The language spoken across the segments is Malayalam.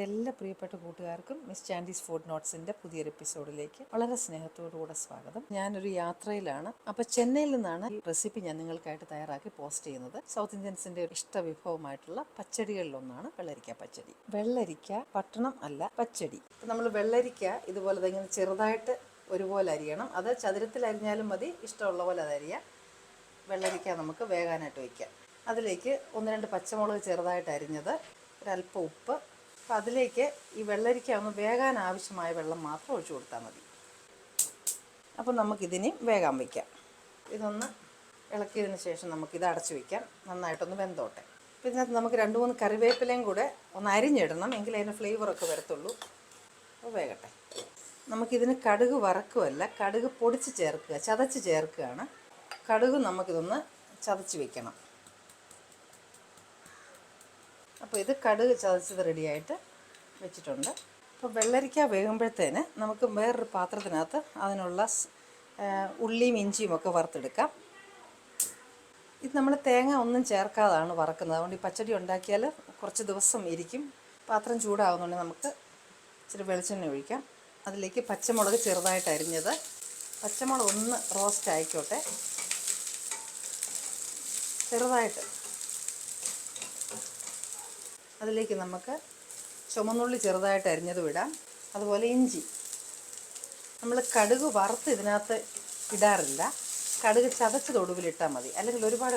എന്റെ എല്ലാ പ്രിയപ്പെട്ട കൂട്ടുകാർക്കും മിസ് ചാൻഡീസ് ഫുഡ് നോട്ട്സിന്റെ പുതിയൊരു എപ്പിസോഡിലേക്ക് വളരെ സ്നേഹത്തോടുകൂടെ സ്വാഗതം. ഞാനൊരു യാത്രയിലാണ്. അപ്പോൾ ചെന്നൈയിൽ നിന്നാണ് ഈ റെസിപ്പി ഞാൻ നിങ്ങൾക്കായിട്ട് തയ്യാറാക്കി പോസ്റ്റ് ചെയ്യുന്നത്. സൗത്ത് ഇന്ത്യൻസിന്റെ ഇഷ്ട വിഭവമായിട്ടുള്ള പച്ചടികളിലൊന്നാണ് വെള്ളരിക്ക പച്ചടി. വെള്ളരിക്ക പട്ടണം അല്ല പച്ചടി. നമ്മൾ വെള്ളരിക്ക ഇതുപോലെ തന്നെ ചെറുതായിട്ട് ഒരുപോലെ അരിയണം. അത് ചതുരത്തിൽ അരിഞ്ഞാലും മതി ഇഷ്ടമുള്ള പോലെ അത് അരിയാം. വെള്ളരിക്ക നമുക്ക് വേകാനായിട്ട് വയ്ക്കാം അതിലേക്ക് ഒന്ന് രണ്ട് പച്ചമുളക് ചെറുതായിട്ട് അരിഞ്ഞത്. ഒരല്പം ഉപ്പ് അപ്പോൾ അതിലേക്ക് ഈ വെള്ളരിക്ക ഒന്ന് വേകാൻ ആവശ്യമായ വെള്ളം മാത്രം ഒഴിച്ചു കൊടുത്താൽ മതി. അപ്പോൾ നമുക്കിതിന് വേഗം വയ്ക്കാം. ഇതൊന്ന് ഇളക്കിയതിന് ശേഷം നമുക്കിത് അടച്ചു വയ്ക്കാം. നന്നായിട്ടൊന്ന് വെന്തോട്ടെ. അപ്പോൾ ഇതിനകത്ത് നമുക്ക് രണ്ട് മൂന്ന് കറിവേപ്പിലയും കൂടെ ഒന്ന് അരിഞ്ഞിടണം. എങ്കിൽ അതിന്റെ ഫ്ലേവറൊക്കെ വരത്തുള്ളൂ. അപ്പോൾ വേഗട്ടെ നമുക്കിതിന് കടുക് വറക്കുമല്ല കടുക് പൊടിച്ച് ചേർക്കുക ചതച്ച് ചേർക്കുകയാണ്. കടുക് നമുക്കിതൊന്ന് ചതച്ച് വെക്കണം അപ്പോൾ ഇത് കടുക് ചതച്ചത് റെഡിയായിട്ട് വെച്ചിട്ടുണ്ട്. അപ്പോൾ വെള്ളരിക്ക വേകുമ്പോഴത്തേന് നമുക്ക് വേറൊരു പാത്രത്തിനകത്ത് അതിനുള്ള ഉള്ളിയും ഇഞ്ചിയും ഒക്കെ വറുത്തെടുക്കാം. ഇത് നമ്മൾ തേങ്ങ ഒന്നും ചേർക്കാതാണ് വറക്കുന്നത്. അതുകൊണ്ട് ഈ പച്ചടി ഉണ്ടാക്കിയാൽ കുറച്ച് ദിവസം ഇരിക്കും. പാത്രം ചൂടാകുന്നുണ്ടെങ്കിൽ നമുക്ക് ഇച്ചിരി വെളിച്ചെണ്ണ ഒഴിക്കാം. അതിലേക്ക് പച്ചമുളക് ചെറുതായിട്ട് അരിഞ്ഞത്. പച്ചമുളക് ഒന്ന് റോസ്റ്റ് ആയിക്കോട്ടെ. ചെറുതായിട്ട് അതിലേക്ക് നമുക്ക് ചുമന്നുള്ളി ചെറുതായിട്ട് അരിഞ്ഞത് വിടാം. അതുപോലെ ഇഞ്ചി. നമ്മൾ കടുക് വറുത്ത് ഇതിനകത്ത് ഇടാറില്ല. കടുക് ചതച്ച് തൊടുവിലിട്ടാൽ മതി. അല്ലെങ്കിൽ ഒരുപാട്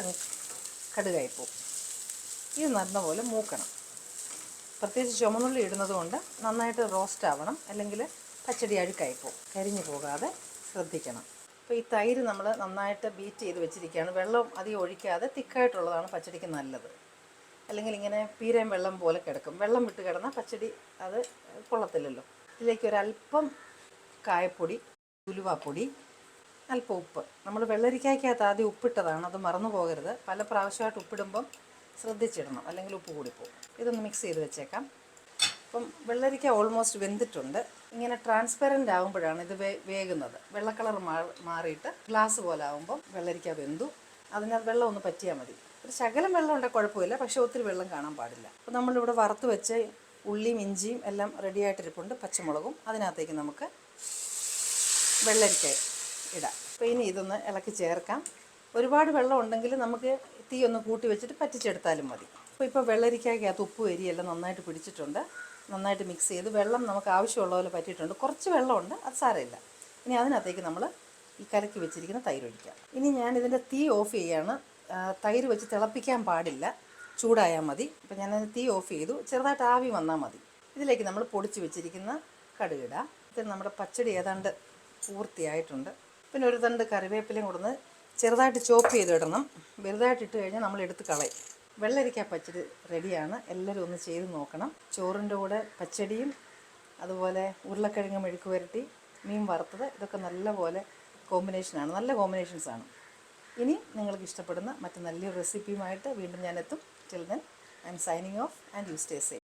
കടുകായിപ്പോവും ഇത് നല്ലപോലെ മൂക്കണം. പ്രത്യേകിച്ച് ചുമന്നുള്ളി ഇടുന്നത് കൊണ്ട് നന്നായിട്ട് റോസ്റ്റ് ആവണം. അല്ലെങ്കിൽ പച്ചടി അഴുക്കായിപ്പോവും കരിഞ്ഞു പോകാതെ ശ്രദ്ധിക്കണം. അപ്പോൾ ഈ തൈര് നമ്മൾ നന്നായിട്ട് ബീറ്റ് ചെയ്ത് വെച്ചിരിക്കുകയാണ്. വെള്ളം അധികം ഒഴിക്കാതെ തിക്കായിട്ടുള്ളതാണ് പച്ചടിക്ക് നല്ലത്. അല്ലെങ്കിൽ ഇങ്ങനെ പീരയും വെള്ളം പോലെ കിടക്കും. വെള്ളം വിട്ട് കിടന്നാൽ പച്ചടി അത് കൊള്ളത്തില്ലല്ലോ ഇതിലേക്ക് ഒരല്പം കായപ്പൊടി ഉലുവാപ്പൊടി അല്പം ഉപ്പ്. നമ്മൾ വെള്ളരിക്കായ്ക്കകത്ത് ആദ്യം ഉപ്പിട്ടതാണ്. അത് മറന്നു പോകരുത്. പല പ്രാവശ്യമായിട്ട് ഉപ്പിടുമ്പം ശ്രദ്ധിച്ചിടണം. അല്ലെങ്കിൽ ഉപ്പ് കൂടിപ്പോവും. ഇതൊന്ന് മിക്സ് ചെയ്ത് വെച്ചേക്കാം. അപ്പം വെള്ളരിക്ക ഓൾമോസ്റ്റ് വെന്തിട്ടുണ്ട്. ഇങ്ങനെ ട്രാൻസ്പെറന്റ് ആകുമ്പോഴാണ് ഇത് വേ വേകുന്നത്. വെള്ളക്കളർ മാറിയിട്ട് ഗ്ലാസ് പോലെ ആകുമ്പം വെള്ളരിക്ക വെന്തു. അതിനകത്ത് വെള്ളം ഒന്ന് പറ്റിയാൽ മതി. ഒരു ശകലം വെള്ളം ഉണ്ടെങ്കിൽ കുഴപ്പമില്ല പക്ഷേ ഒത്തിരി വെള്ളം കാണാൻ പാടില്ല. അപ്പോൾ നമ്മളിവിടെ വറുത്ത് വെച്ച് ഉള്ളിയും ഇഞ്ചിയും എല്ലാം റെഡിയായിട്ടിരിപ്പുണ്ട് പച്ചമുളകും. അതിനകത്തേക്ക് നമുക്ക് വെള്ളരിക്ക ഇടാം. അപ്പോൾ ഇനി ഇതൊന്ന് ഇളക്കി ചേർക്കാം. ഒരുപാട് വെള്ളം ഉണ്ടെങ്കിൽ നമുക്ക് തീ ഒന്ന് കൂട്ടി വെച്ചിട്ട് പറ്റിച്ചെടുത്താലും മതി. അപ്പോൾ ഇപ്പോൾ വെള്ളരിക്കകത്ത് ഉപ്പ് എരിയെല്ലാം നന്നായിട്ട് പിടിച്ചിട്ടുണ്ട്. നന്നായിട്ട് മിക്സ് ചെയ്ത് വെള്ളം നമുക്ക് ആവശ്യമുള്ള പോലെ പറ്റിയിട്ടുണ്ട്. കുറച്ച് വെള്ളമുണ്ട് അത് സാരമില്ല. ഇനി അതിനകത്തേക്ക് നമ്മൾ ഈ കലക്കി വെച്ചിരിക്കുന്ന തൈരൊഴിക്കാം ഇനി ഞാൻ ഇതിന്റെ തീ ഓഫ് ചെയ്യാണ്. ആ, തൈര് വെച്ച് തിളപ്പിക്കാൻ പാടില്ല. ചൂടായാൽ മതി. അപ്പോൾ ഞാനത് തീ ഓഫ് ചെയ്തു. ചെറുതായിട്ട് ആവി വന്നാൽ മതി. ഇതിലേക്ക് നമ്മൾ പൊടിച്ച് വെച്ചിരിക്കുന്ന കടുകിടാം. ഇത് നമ്മുടെ പച്ചടി ഏതാണ്ട് പൂർത്തിയായിട്ടുണ്ട്. പിന്നെ ഒരു തണ്ട് കറിവേപ്പിലയും കൊടുന്ന് ചെറുതായിട്ട് ചോപ്പ് ചെയ്തിടണം വലുതായിട്ട് ഇട്ട് കഴിഞ്ഞാൽ നമ്മൾ എടുത്ത് കളയും. വെള്ളരിക്ക പച്ചടി റെഡിയാണ്. എല്ലാവരും ഒന്ന് ചെയ്ത് നോക്കണം. ചോറിന്റെ കൂടെ പച്ചടിയും അതുപോലെ ഉരുളക്കിഴങ്ങ് മെഴുക്ക് വരട്ടി മീൻ വറുത്തത് ഇതൊക്കെ നല്ലപോലെ കോമ്പിനേഷനാണ് നല്ല കോമ്പിനേഷൻസാണ് ഇനി നിങ്ങൾക്ക് ഇഷ്ടപ്പെടുന്ന മറ്റു നല്ലൊരു റെസിപ്പിയുമായിട്ട് വീണ്ടും ഞാനെത്തും till then I'm signing off and you stay safe